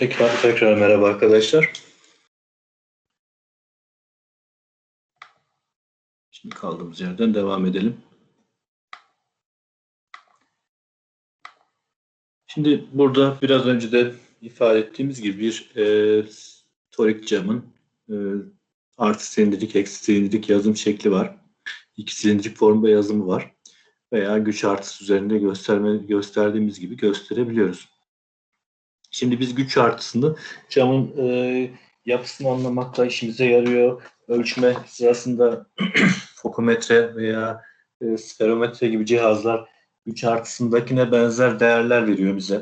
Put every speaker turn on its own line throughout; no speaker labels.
Tekrar, tekrar merhaba arkadaşlar. Şimdi kaldığımız yerden devam edelim. Şimdi burada biraz önce de ifade ettiğimiz gibi bir e, torik camın e, artı silindirik, eksi silindirik yazım şekli var. İki silindirik formda yazımı var. Veya güç artısı üzerinde gösterme, gösterdiğimiz gibi gösterebiliyoruz. Şimdi biz güç artısını camın e, yapısını anlamakta işimize yarıyor. Ölçme sırasında fokometre veya e, sferometre gibi cihazlar güç artısındakine benzer değerler veriyor bize.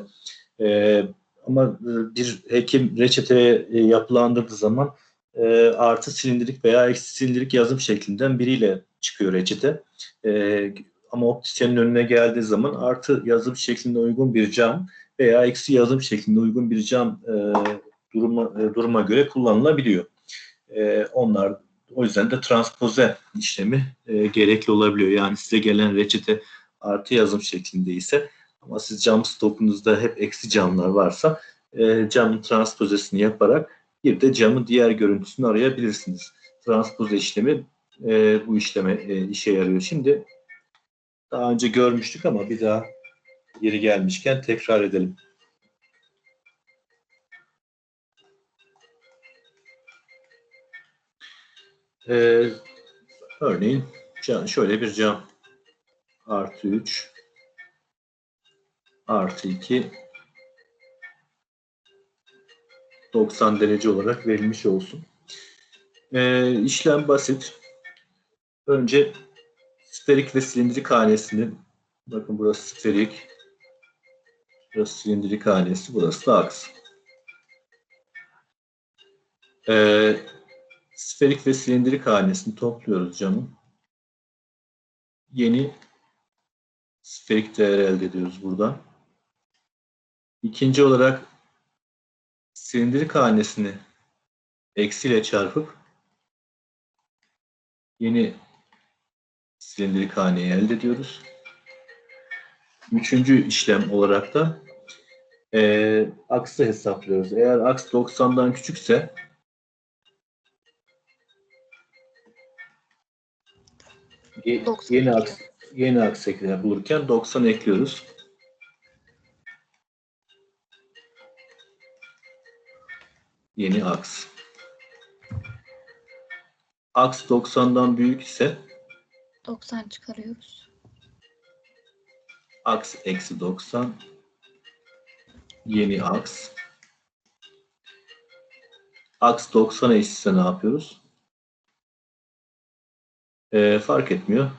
E, ama e, bir hekim reçeteye e, yapılandırdığı zaman e, artı silindirik veya eksi silindirik yazım şeklinden biriyle çıkıyor reçete. E, ama optisyenin önüne geldiği zaman artı yazım şeklinde uygun bir cam veya eksi yazım şeklinde uygun bir cam e, duruma, e, duruma göre kullanılabiliyor. E, onlar o yüzden de transpoze işlemi e, gerekli olabiliyor. Yani size gelen reçete artı yazım şeklinde ise ama siz cam stokunuzda hep eksi camlar varsa e, camın transpozesini yaparak bir de camın diğer görüntüsünü arayabilirsiniz. Transpoze işlemi e, bu işleme e, işe yarıyor. Şimdi daha önce görmüştük ama bir daha yeri gelmişken tekrar edelim. Ee, örneğin şöyle bir cam artı 3 artı 2 90 derece olarak verilmiş olsun. Ee, işlem basit. Önce sferik ve silindirik hanesini bakın burası sferik burası silindirik hanesi burası da aks. Ee, sferik ve silindirik hanesini topluyoruz camın. Yeni sferik değer elde ediyoruz buradan. İkinci olarak silindirik hanesini eksiyle çarpıp yeni silindirik haneyi elde ediyoruz. Üçüncü işlem olarak da e, aksı hesaplıyoruz. Eğer aks 90'dan küçükse ye, yeni aks yeni aks ekle bulurken 90 ekliyoruz. Yeni aks. Aks 90'dan büyük ise
90 çıkarıyoruz.
Aks eksi 90 yeni aks aks 90'a eşitse ne yapıyoruz? Ee, fark etmiyor.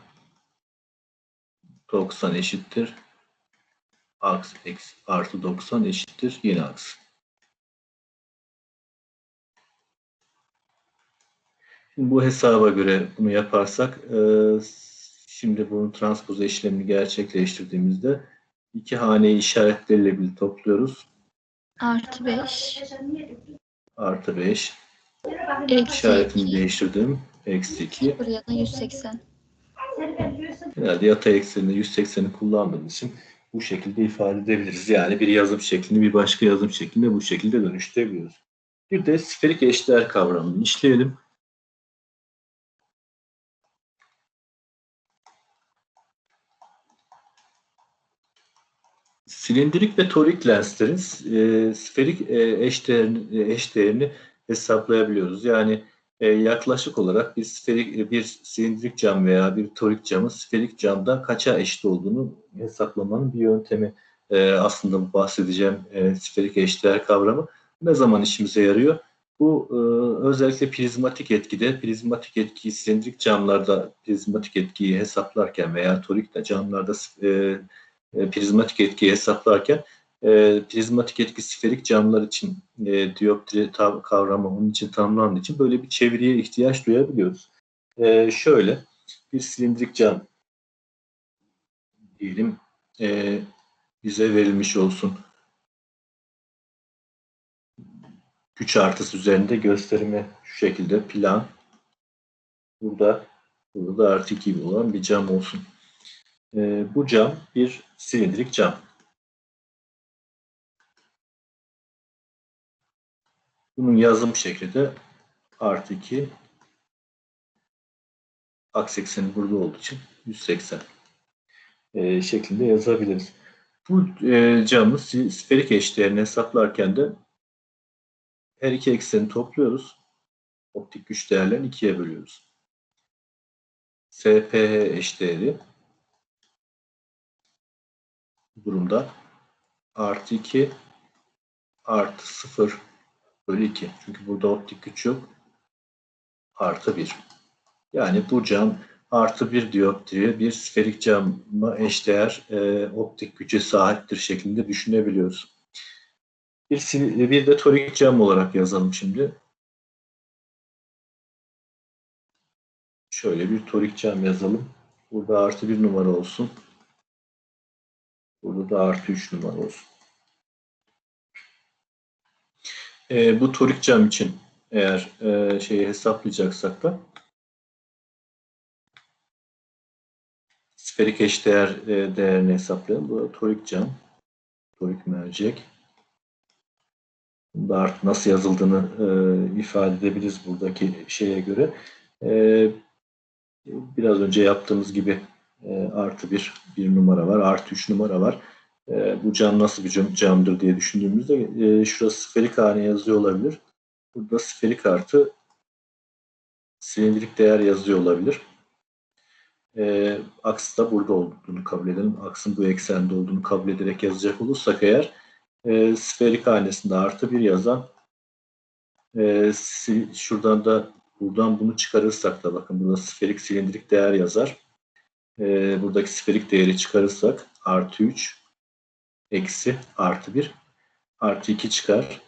90 eşittir. Aks eksi artı 90 eşittir. Yeni aks. Şimdi bu hesaba göre bunu yaparsak e, şimdi bunun transpoze işlemini gerçekleştirdiğimizde iki haneyi işaretleriyle birlikte topluyoruz.
Artı 5.
Artı 5.
Eksi
İşaretini
2.
değiştirdim. Eksi 2.
Buraya da 180.
Herhalde yatay ekseninde 180'i kullandığımız için bu şekilde ifade edebiliriz. Yani bir yazım şeklini bir başka yazım şeklinde bu şekilde dönüştürebiliyoruz. Bir de sferik eşdeğer kavramını işleyelim. Silindirik ve torik lenslerin e, sferik e, eşdeğerini, eşdeğerini hesaplayabiliyoruz. Yani e, yaklaşık olarak bir sferik e, bir silindirik cam veya bir torik camın sferik camda kaça eşit olduğunu hesaplamanın bir yöntemi e, aslında bahsedeceğim e, sferik eşdeğer kavramı. Ne zaman işimize yarıyor? Bu e, özellikle prizmatik etkide, prizmatik etkiyi silindirik camlarda prizmatik etkiyi hesaplarken veya torik camlarda e, e, prizmatik etkiyi hesaplarken e, prizmatik etki sferik camlar için e, dioptri kavramı onun için tanımlandığı için böyle bir çeviriye ihtiyaç duyabiliyoruz. E, şöyle bir silindirik cam diyelim e, bize verilmiş olsun. Güç artısı üzerinde gösterimi şu şekilde plan. Burada burada da artı 2 olan bir cam olsun. E, bu cam bir silindirik cam. Bunun yazım şekli de artı 2 aksi ekseni burada olduğu için 180 e, şeklinde yazabiliriz. Bu e, camı sferik eşdeğerini hesaplarken de her iki ekseni topluyoruz. Optik güç değerlerini ikiye bölüyoruz. SPH eşdeğeri bu durumda artı 2 artı 0 bölü 2. Çünkü burada optik güç yok. Artı 1. Yani bu cam artı 1 dioptriye bir sferik cama eşdeğer e, optik güce sahiptir şeklinde düşünebiliyoruz. Bir, bir de torik cam olarak yazalım şimdi. Şöyle bir torik cam yazalım. Burada artı 1 numara olsun. Burada da artı 3 numara olsun. E, bu torik cam için eğer e, şeyi hesaplayacaksak da sferik eşdeğer e, değerini hesaplayalım. Bu da torik cam. Torik mercek. Bunda nasıl yazıldığını e, ifade edebiliriz buradaki şeye göre. E, biraz önce yaptığımız gibi e, artı bir, bir numara var. Artı üç numara var. E, bu cam nasıl bir cam, camdır diye düşündüğümüzde e, şurası sferik hane yazıyor olabilir. Burada sferik artı silindirik değer yazıyor olabilir. E, aks da burada olduğunu kabul edelim. Aksın bu eksende olduğunu kabul ederek yazacak olursak eğer e, sferik hanesinde artı bir yazan e, şuradan da buradan bunu çıkarırsak da bakın burada sferik silindirik değer yazar. E, buradaki sferik değeri çıkarırsak artı 3 eksi artı 1 artı 2 çıkar.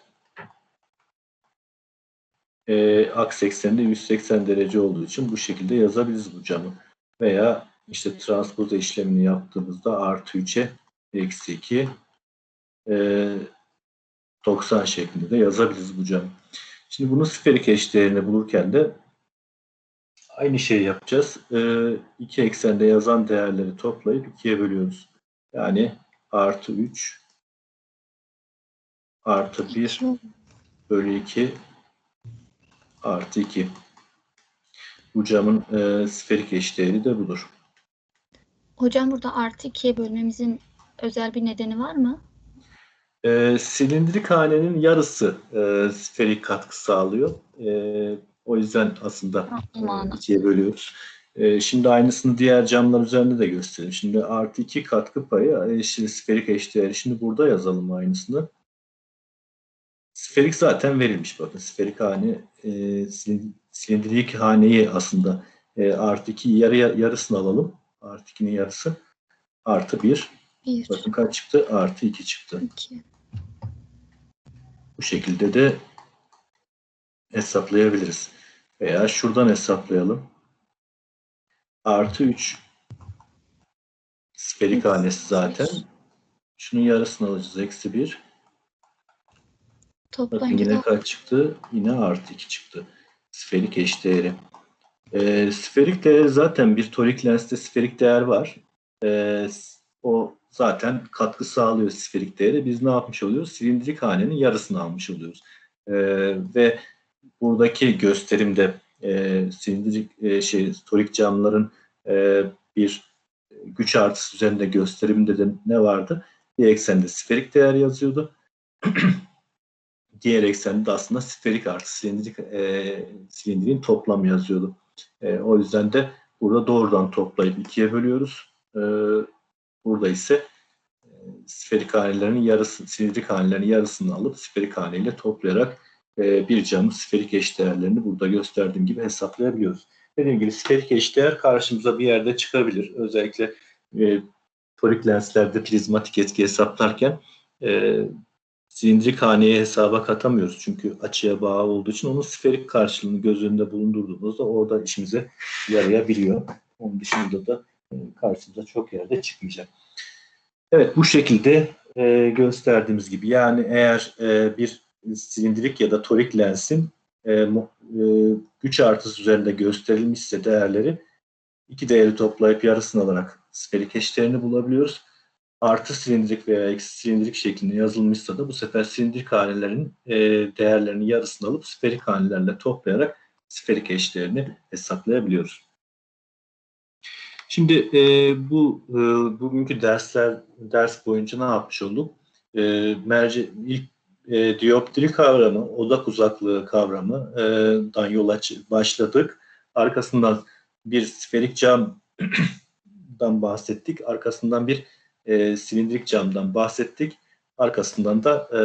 E, aks ekseninde 180 derece olduğu için bu şekilde yazabiliriz bu camı. Veya işte transpoza işlemini yaptığımızda artı 3'e eksi 2 e, 90 şeklinde de yazabiliriz bu camı. Şimdi bunun sferik eşdeğerini bulurken de aynı şeyi yapacağız. E, iki eksende yazan değerleri toplayıp ikiye bölüyoruz. Yani artı 3 artı 1 bölü 2 artı 2. Bu camın e, sferik eşdeğeri de budur.
Hocam burada artı 2'ye bölmemizin özel bir nedeni var mı?
E, silindrik hanenin yarısı e, sferik katkı sağlıyor. E, o yüzden aslında e, ikiye bölüyoruz. E, şimdi aynısını diğer camlar üzerinde de gösterelim. Şimdi artı 2 katkı payı eşit sferik eşdeğeri. Şimdi burada yazalım aynısını. Sferik zaten verilmiş bakın. Sferik hane e, silin- silindirik haneyi aslında e, artı 2 yarı, yarısını alalım. Artı 2'nin yarısı artı 1.
1,
Bakın kaç çıktı? Artı 2 çıktı.
2.
Bu şekilde de hesaplayabiliriz. Veya şuradan hesaplayalım. Artı 3 sferik hanesi zaten. Şunun yarısını alacağız. Eksi 1. Bakın
Toplayınca
yine kaç çıktı? Yine artı 2 çıktı. Sferik eşdeğeri. Ee, sferik değeri zaten bir torik lenste sferik değer var. Ee, o zaten katkı sağlıyor sferik değeri. Biz ne yapmış oluyoruz? Silindirik hanenin yarısını almış oluyoruz. Ee, ve buradaki gösterimde e, silindirik e, şey torik camların e, bir güç artısı üzerinde gösterimde de ne vardı? Bir eksende sferik değer yazıyordu. Diğer eksende de aslında sferik artı silindirik e, silindiriğin toplamı yazıyordu. E, o yüzden de burada doğrudan toplayıp ikiye bölüyoruz. E, burada ise e, sferik hanelerinin yarısı, silindirik hanelerinin yarısını alıp sferik haneyle toplayarak e, bir camın sferik eşdeğerlerini burada gösterdiğim gibi hesaplayabiliyoruz. Dediğim gibi sferik eşdeğer karşımıza bir yerde çıkabilir. Özellikle e, torik lenslerde prizmatik etki hesaplarken e, silindirik haneye hesaba katamıyoruz. Çünkü açıya bağlı olduğu için onun sferik karşılığını göz önünde bulundurduğumuzda orada işimize yarayabiliyor. Onun dışında da e, karşımıza çok yerde çıkmayacak. Evet bu şekilde e, gösterdiğimiz gibi yani eğer e, bir silindirik ya da torik lensin e, e, güç artısı üzerinde gösterilmişse değerleri iki değeri toplayıp yarısını alarak sferik eşdeğerini bulabiliyoruz. artı silindirik veya eksi silindirik şeklinde yazılmışsa da bu sefer silindirik hanelerin e, değerlerini yarısını alıp sferik hanelerle toplayarak sferik eşlerini hesaplayabiliyoruz. Şimdi e, bu e, bugünkü dersler ders boyunca ne yapmış olduk? E, merci ilk e, dioptri kavramı, odak uzaklığı kavramından yola başladık. Arkasından bir sferik camdan bahsettik. Arkasından bir e, silindirik camdan bahsettik. Arkasından da e,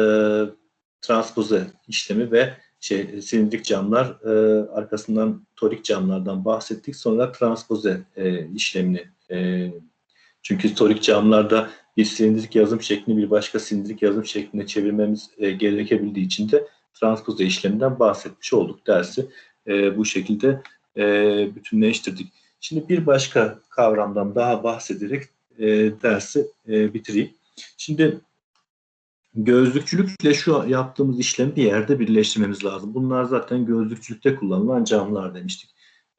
transpoze işlemi ve şey, silindirik camlar e, arkasından torik camlardan bahsettik. Sonra transpoze e, işlemini e, çünkü torik camlarda bir silindirik yazım şeklini bir başka silindirik yazım şekline çevirmemiz e, gerekebildiği için de transpoze işleminden bahsetmiş olduk dersi. E, bu şekilde e, bütünleştirdik. Şimdi bir başka kavramdan daha bahsederek e, dersi e, bitireyim. Şimdi gözlükçülükle şu yaptığımız işlemi bir yerde birleştirmemiz lazım. Bunlar zaten gözlükçülükte kullanılan camlar demiştik.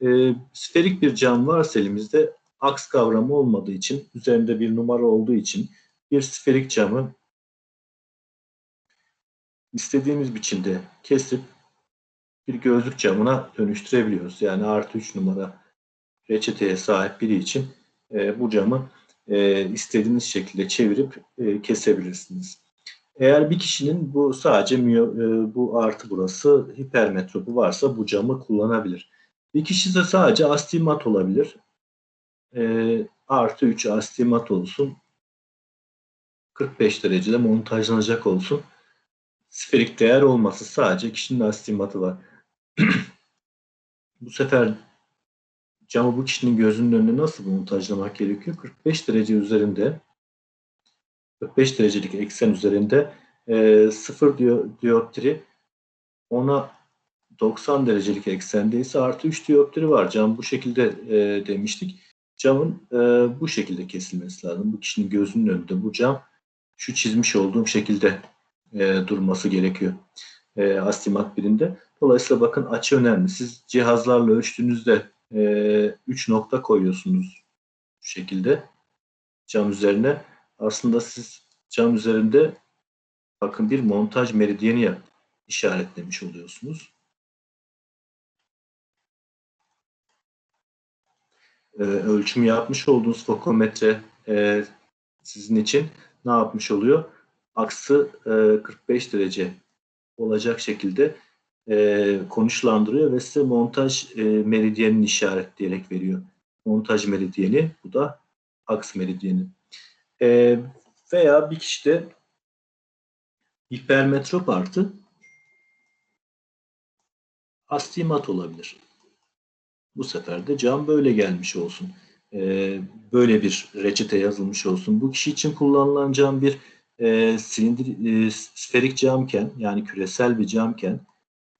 E, sferik bir cam varsa elimizde aks kavramı olmadığı için, üzerinde bir numara olduğu için bir sferik camı istediğimiz biçimde kesip bir gözlük camına dönüştürebiliyoruz. Yani artı 3 numara reçeteye sahip biri için e, bu camı e, istediğiniz şekilde çevirip e, kesebilirsiniz. Eğer bir kişinin bu sadece e, bu artı burası hipermetropu varsa bu camı kullanabilir. Bir kişi de sadece astigmat olabilir. E, artı 3 astigmat olsun. 45 derecede montajlanacak olsun. Sferik değer olması sadece kişinin astigmatı var. bu sefer camı bu kişinin gözünün önüne nasıl montajlamak gerekiyor? 45 derece üzerinde 45 derecelik eksen üzerinde e, 0 dioptri ona 90 derecelik eksende ise artı 3 dioptri var. Cam bu şekilde e, demiştik. Camın e, bu şekilde kesilmesi lazım. Bu kişinin gözünün önünde bu cam şu çizmiş olduğum şekilde e, durması gerekiyor. E, astimat birinde. Dolayısıyla bakın açı önemli. Siz cihazlarla ölçtüğünüzde e, 3 nokta koyuyorsunuz bu şekilde cam üzerine. Aslında siz cam üzerinde bakın bir montaj meridyeni işaretlemiş oluyorsunuz. Ee, ölçüm yapmış olduğunuz fokometre e, sizin için ne yapmış oluyor? Aksı e, 45 derece olacak şekilde e, konuşlandırıyor ve size montaj e, meridyenini işaretleyerek veriyor. Montaj meridyeni, bu da aks meridyeni. E, veya bir kişide hipermetrop artı astigmat olabilir. Bu sefer de cam böyle gelmiş olsun. E, böyle bir reçete yazılmış olsun. Bu kişi için kullanılan cam bir e, silindir, e, sferik camken yani küresel bir camken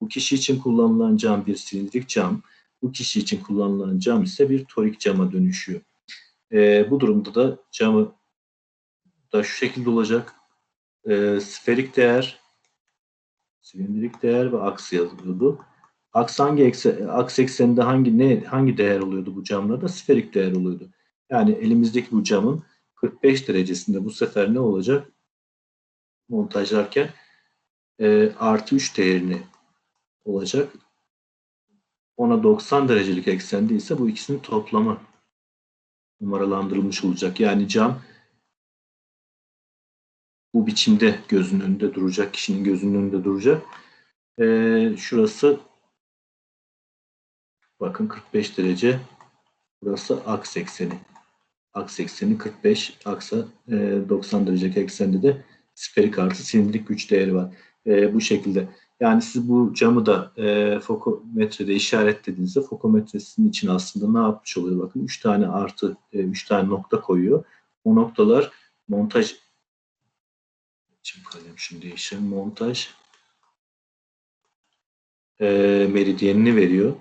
bu kişi için kullanılan cam bir silindirik cam, bu kişi için kullanılan cam ise bir torik cama dönüşüyor. E, bu durumda da camı da şu şekilde olacak. E, sferik değer, silindirik değer ve aks yazılıyordu. Aks aks ekseninde hangi ne hangi değer oluyordu bu camlarda? Sferik değer oluyordu. Yani elimizdeki bu camın 45 derecesinde bu sefer ne olacak? Montajlarken e, artı 3 değerini olacak. Ona 90 derecelik eksende ise bu ikisinin toplamı numaralandırılmış olacak. Yani cam bu biçimde gözünün önünde duracak, kişinin gözünün önünde duracak. Ee, şurası bakın 45 derece. Burası aks ekseni. Aks ekseni 45, aksa e, 90 derecelik eksende de sferik artı silindirik güç değeri var. E, bu şekilde. Yani siz bu camı da e, fokometrede işaretlediğinizde fokometresinin için aslında ne yapmış oluyor? Bakın 3 tane artı, 3 e, tane nokta koyuyor. O noktalar montaj için kalem şimdi değişelim. Montaj e, meridyenini veriyor.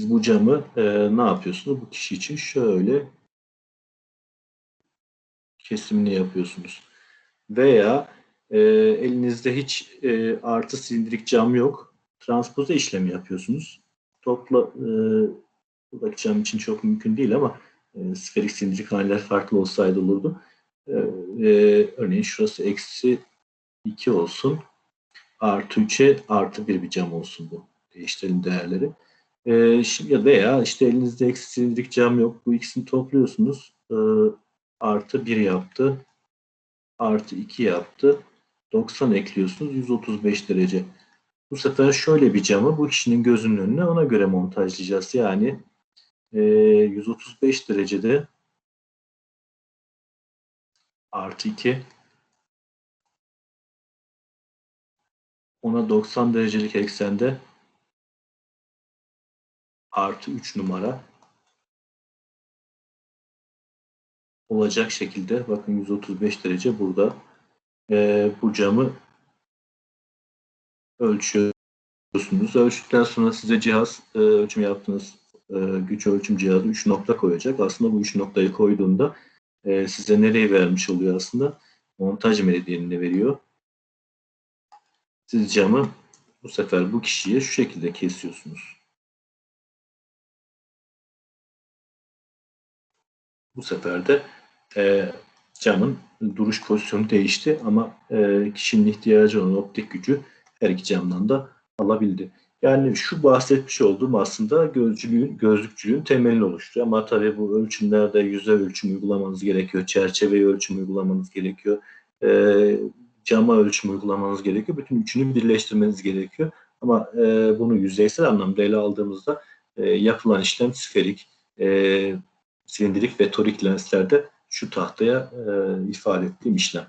Siz bu camı e, ne yapıyorsunuz? Bu kişi için şöyle kesimini yapıyorsunuz. Veya e, elinizde hiç e, artı silindirik cam yok. Transpoze işlemi yapıyorsunuz. Topla e, buradaki cam için çok mümkün değil ama e, sferik silindirik haneler farklı olsaydı olurdu. E, e, örneğin şurası eksi 2 olsun. Artı 3'e artı 1 bir cam olsun bu. Değiştirelim değerleri. E, ya veya işte elinizde eksi silindirik cam yok. Bu ikisini topluyorsunuz. E, artı 1 yaptı. Artı 2 yaptı. 90 ekliyorsunuz. 135 derece. Bu sefer şöyle bir camı bu kişinin gözünün önüne ona göre montajlayacağız. Yani e, 135 derecede artı 2 ona 90 derecelik eksende artı 3 numara olacak şekilde bakın 135 derece burada e, bu camı ölçüyorsunuz. Ölçtükten sonra size cihaz e, ölçüm yaptığınız e, güç ölçüm cihazı 3 nokta koyacak. Aslında bu 3 noktayı koyduğunda e, size nereyi vermiş oluyor aslında? Montaj meridyenini veriyor. Siz camı bu sefer bu kişiye şu şekilde kesiyorsunuz. Bu sefer de e, camın duruş pozisyonu değişti ama e, kişinin ihtiyacı olan optik gücü her iki camdan da alabildi. Yani şu bahsetmiş olduğum aslında gözcülüğün, gözlükçülüğün temelini oluşturuyor. Ama tabii bu ölçümlerde yüzey ölçüm uygulamanız gerekiyor, çerçeve ölçüm uygulamanız gerekiyor, e, cama ölçüm uygulamanız gerekiyor. Bütün üçünü birleştirmeniz gerekiyor. Ama e, bunu yüzeysel anlamda ele aldığımızda e, yapılan işlem sferik, e, silindirik ve torik lenslerde şu tahtaya e, ifade ettiğim işlem.